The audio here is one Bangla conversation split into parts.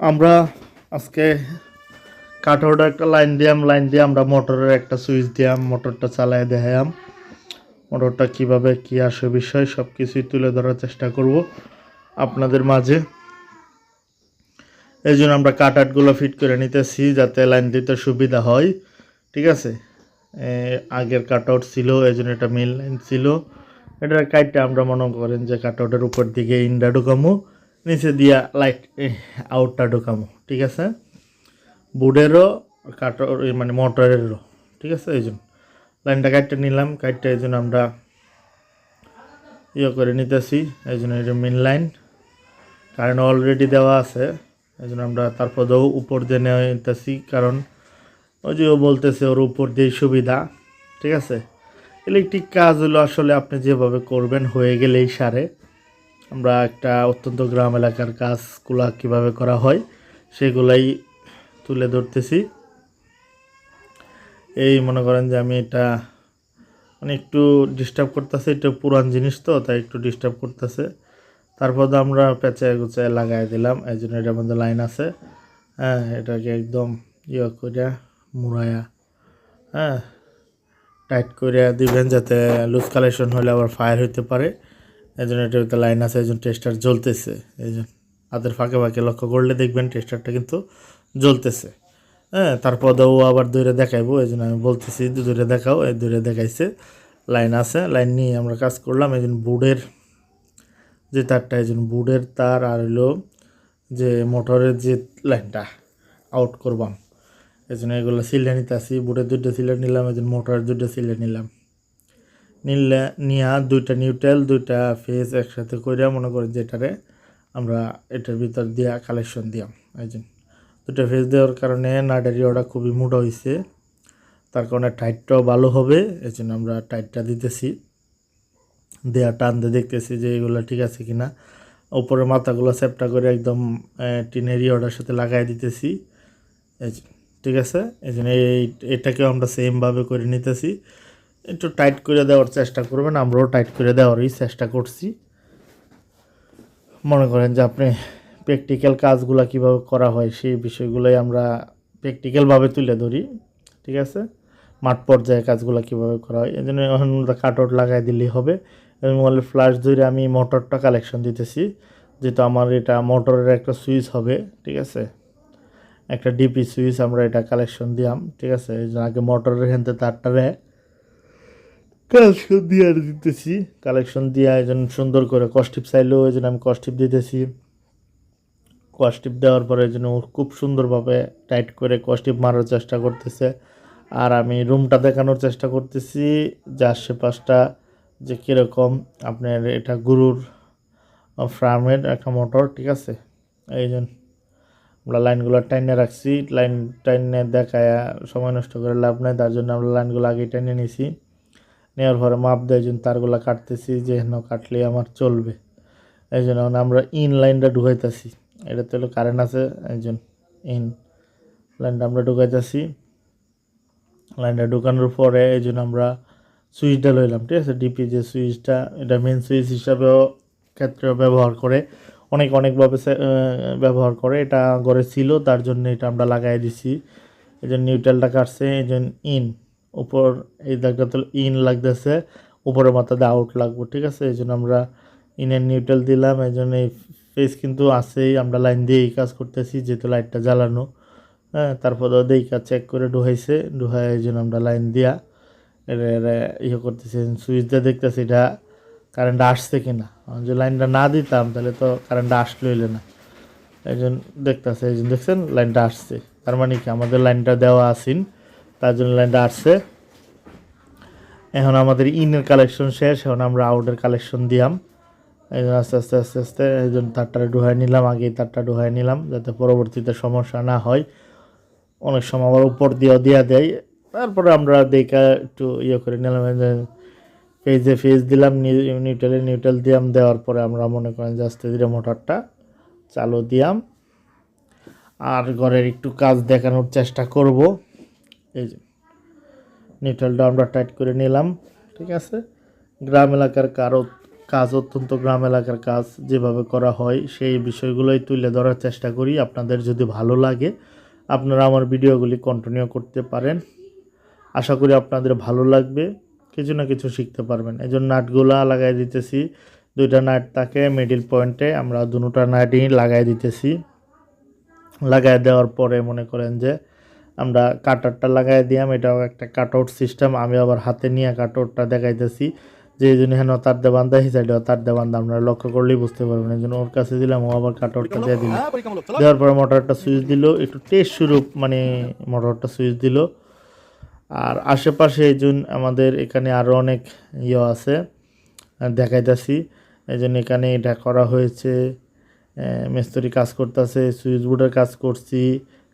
আমরা আজকে কাঠোরটা একটা লাইন দিয়াম, লাইন দিয়ে আমরা মোটরের একটা সুইচ দিয়াম, মোটরটা চালায় দেখাম মোটরটা কীভাবে কি আসে বিষয় সব কিছুই তুলে ধরার চেষ্টা করব আপনাদের মাঝে। এই জন্য আমরা কাটারগুলো ফিট করে নিতেছি যাতে লাইন দিতে সুবিধা হয়, ঠিক আছে? আগের কাট আউট ছিল, এই জন্য এটা মেন লাইন ছিল। এটার কাইটটা আমরা মনে করেন যে কাট আউটের উপর দিকে ইন্ডা ঢুকামো। নিচে দিয়া লাইট আউটটা ঢুকামো, ঠিক আছে? বোর্ডেরও কাট মানে মোটরেরও, ঠিক আছে? এই জন্য। লাইনটা কাটতে নিলাম, কাটতে এই জন্য আমরা ইয়ে করে নিতেছি, এই জন্য এটা মেন লাইন কারণ অলরেডি দেওয়া আছে, এই জন্য আমরা তারপরেও উপর দিয়ে নিতেছি, কারণ ওই যে ও বলতেছে ওর উপর দিয়ে সুবিধা, ঠিক আছে? ইলেকট্রিক কাজ হলো আসলে আপনি যেভাবে করবেন হয়ে গেলেই সারে। আমরা একটা অত্যন্ত গ্রাম এলাকার কাজগুলা কীভাবে করা হয় সেগুলাই তুলে ধরতেছি। এই মনে করেন যে আমি এটা মানে একটু ডিস্টার্ব করতেছে, এটা পুরান জিনিস তো, তাই একটু ডিস্টার্ব করতেছে। তারপর তো আমরা পেঁচায় গুচায় লাগাই দিলাম, এই জন্য এটার মধ্যে লাইন আছে। হ্যাঁ এটাকে একদম ইয়ে করে মুড়াইয়া হ্যাঁ টাইট করে দিবেন যাতে লুজ কালেকশন হলে আবার ফায়ার হইতে পারে। এই জন্য এটার ভিতরে লাইন আছে, এই জন্য টেস্টার জ্বলতেছে। এই জন্য হাতের ফাঁকে ফাঁকে লক্ষ্য করলে দেখবেন টেস্টারটা কিন্তু জ্বলতেছে। হ্যাঁ তারপর ও আবার দূরে দেখাইবো, এই জন্য আমি বলতেছি দূরে দেখাও, এই দূরে দেখাইছে। লাইন আছে লাইন নিয়ে আমরা কাজ করলাম, এই জন্য বোর্ডের যে তারটা, এই জন্য বোর্ডের তার আর হলো যে মোটরের যে লাইনটা আউট করবাম। এই জন্য এগুলো সিলে নিতে আসি বোর্ডের দুইটা সিলে নিলাম, এই জন্য মোটরের দুইটা সিলে নিলাম। নিলে নিয়া দুইটা নিউট্রাল দুইটা ফেজ একসাথে করে মনে করি যেটারে আমরা এটার ভিতর দিয়া কালেকশন দিয়াম এই জন্য দুটো ফেজ দেওয়ার কারণে নাডারি নাডারিওটা খুবই মোটা হয়েছে তার কারণে টাইটটাও ভালো হবে এই জন্য আমরা টাইটটা দিতেছি। দেয়া টান দিয়ে দেখতেছি যে এগুলো ঠিক আছে কিনা। উপরের মাথাগুলো সেপটা করে একদম আহ, টিনের ইয়েটার সাথে লাগাই দিতেছি। এই ঠিক আছে? এই জন্য এই এটাকেও আমরা সেমভাবে করে নিতেছি। একটু টাইট করে দেওয়ার চেষ্টা করবেন, আমরাও টাইট করে দেওয়ারই চেষ্টা করছি। মনে করেন যে আপনি প্র্যাকটিক্যাল কাজগুলো কীভাবে করা হয়, সেই বিষয়গুলোই আমরা প্র্যাকটিক্যালভাবে তুলে ধরি, ঠিক আছে? মাঠ পর্যায়ে কাজগুলো কীভাবে করা হয় এই জন্য এখন কাটআউট লাগাই দিলেই হবে। এবং বলে ফ্ল্যাশ ধরে আমি মোটরটা কালেকশন দিতেছি, যেহেতু আমার এটা মোটরের একটা সুইচ হবে, ঠিক আছে? একটা ডিপি সুইচ আমরা এটা কালেকশন দিলাম, ঠিক আছে? আগে মোটরের হেনতে তারটারে কালেকশন দিয়ে আর দিতেছি। কালেকশন দিয়ে এই জন্য সুন্দর করে কস্টিপ চাইলেও এই জন্য আমি কস্টিপ দিতেছি। কস্টিপ দেওয়ার পরে জন্য খুব সুন্দরভাবে টাইট করে কস্টিপ মারার চেষ্টা করতেছে। আর আমি রুমটা দেখানোর চেষ্টা করতেছি। যে আশেপাশটা যে কীরকম আপনার এটা গুরুর ফ্রামের একটা মোটর ঠিক আছে? এই জন্য আমরা লাইনগুলো টাইনে রাখছি। লাইন টাইনে দেখায় সময় নষ্ট করে লাভ নাই, তার জন্য আমরা লাইনগুলো আগে টাইনে নিছি। নেওয়ার পরে মাপ দেয় জন্য তারগুলো কাটতেছি, যে হেন কাটলে আমার চলবে। এই জন্য আমরা ইন লাইনটা ঢুকাইতেছি। এটাতে হলো কারেন্ট আছে, এই জন্য ইন লাইনটা আমরা ঢুকাইতেছি। লাইনটা ঢুকানোর পরে এই জন্য আমরা সুইচটা লইলাম, ঠিক আছে? ডিপি যে সুইচটা, এটা মেন সুইচ হিসাবেও ক্ষেত্রেও ব্যবহার করে, অনেক অনেকভাবে ব্যবহার করে। এটা ঘরে ছিল, তার জন্য এটা আমরা লাগাই দিছি। এই জন্য নিউট্রালটা কাটছে, এই জন্য ইন। উপর এই জায়গাতে ইন লাগতেছে, উপরের মাথাতে আউট লাগবো, ঠিক আছে? এই জন্য আমরা ইনের নিউট্রাল দিলাম, এই জন্য এই ফেস কিন্তু আসেই আমরা লাইন দিয়ে এই কাজ করতেছি, যেহেতু লাইটটা জ্বালানো। হ্যাঁ তারপরে কাজ চেক করে ঢুকাইছে ঢুকাই এই জন্য আমরা লাইন দিয়া ইয়ে করতেছি সুইচ দিয়ে দেখতেছি এটা কারেন্ট আসছে কি না যদি লাইনটা না দিতাম, তাহলে তো কারেন্টটা আসলো এলে না। এই জন্য দেখতেছে, এই জন্য দেখছেন লাইনটা আসছে। তার মানে কি, আমাদের লাইনটা দেওয়া আসিন তার জন্য লাইনটা আসছে। এখন আমাদের ইনের কালেকশন শেষ, এখন আমরা আউটের কালেকশন দিয়াম। এই জন্য আস্তে আস্তে আস্তে আস্তে, এই জন্য তারটা ডুহাই নিলাম, আগেই তারটা ডুহাই নিলাম, যাতে পরবর্তীতে সমস্যা না হয়। অনেক সময় আবার উপর দিয়েও দেওয়া দেয়। তারপরে আমরা দেখা একটু ইয়ে করে নিলাম ফেজে ফেজ দিলাম নিউট্রালে নিউট্রাল দিয়াম, দেওয়ার পরে আমরা মনে করেন যে আস্তে ধীরে মোটরটা চালু দিয়াম। আর ঘরের একটু কাজ দেখানোর চেষ্টা করব। এই যে নিউট্রালটা আমরা টাইট করে নিলাম, ঠিক আছে? গ্রাম এলাকার কারও কাজ, অত্যন্ত গ্রাম এলাকার কাজ যেভাবে করা হয়, সেই বিষয়গুলোই তুলে ধরার চেষ্টা করি। আপনাদের যদি ভালো লাগে, আপনারা আমার ভিডিওগুলি কন্টিনিউ করতে পারেন। আশা করি আপনাদের ভালো লাগবে, কিছু না কিছু শিখতে পারবেন। এই জন্য নাটগুলা লাগাই দিতেছি, দুইটা নাট তাকে মিডিল পয়েন্টে আমরা দুটা নাটই লাগাই দিতেছি। লাগাই দেওয়ার পরে মনে করেন যে আমরা কাটারটা লাগাই দিলাম এটাও একটা কাটআউট সিস্টেম আমি আবার হাতে নিয়ে কাটআউটটা দেখাইতেছি। যে এই জন্য হেন তার দেবান দেয় সাইডে তার দেবান আপনারা লক্ষ্য করলেই বুঝতে পারবেন এই জন্য ওর কাছে দিলাম ও আবার কাটআউটটা দিয়ে দিল। দেওয়ার পরে মোটরটা সুইচ দিল একটু টেস্ট স্বরূপ মানে মোটরটা সুইচ দিল। আর আশেপাশে এই জন্য আমাদের এখানে আরও অনেক ইয়ে আছে দেখাইতেছি। এই জন্য এখানে এটা করা হয়েছে মিস্ত্রি কাজ করতেছে সুইচ বোর্ডের কাজ করছি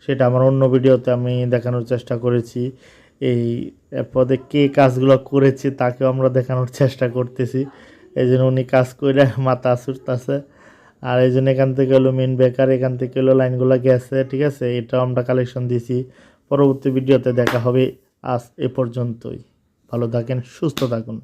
সেটা আমার অন্য ভিডিওতে আমি দেখানোর চেষ্টা করেছি। এই পদে কে কাজগুলো করেছে তাকেও আমরা দেখানোর চেষ্টা করতেছি। এই জন্য উনি কাজ করে মাথা ছুটতেছে। আর এই জন্য এখান থেকে হলো মেন বেকার এখান থেকে হলো লাইনগুলো গেছে, ঠিক আছে? এটাও আমরা কালেকশন দিয়েছি পরবর্তী ভিডিওতে দেখা হবে। আজ এ পর্যন্তই। ভালো থাকেন, সুস্থ থাকুন।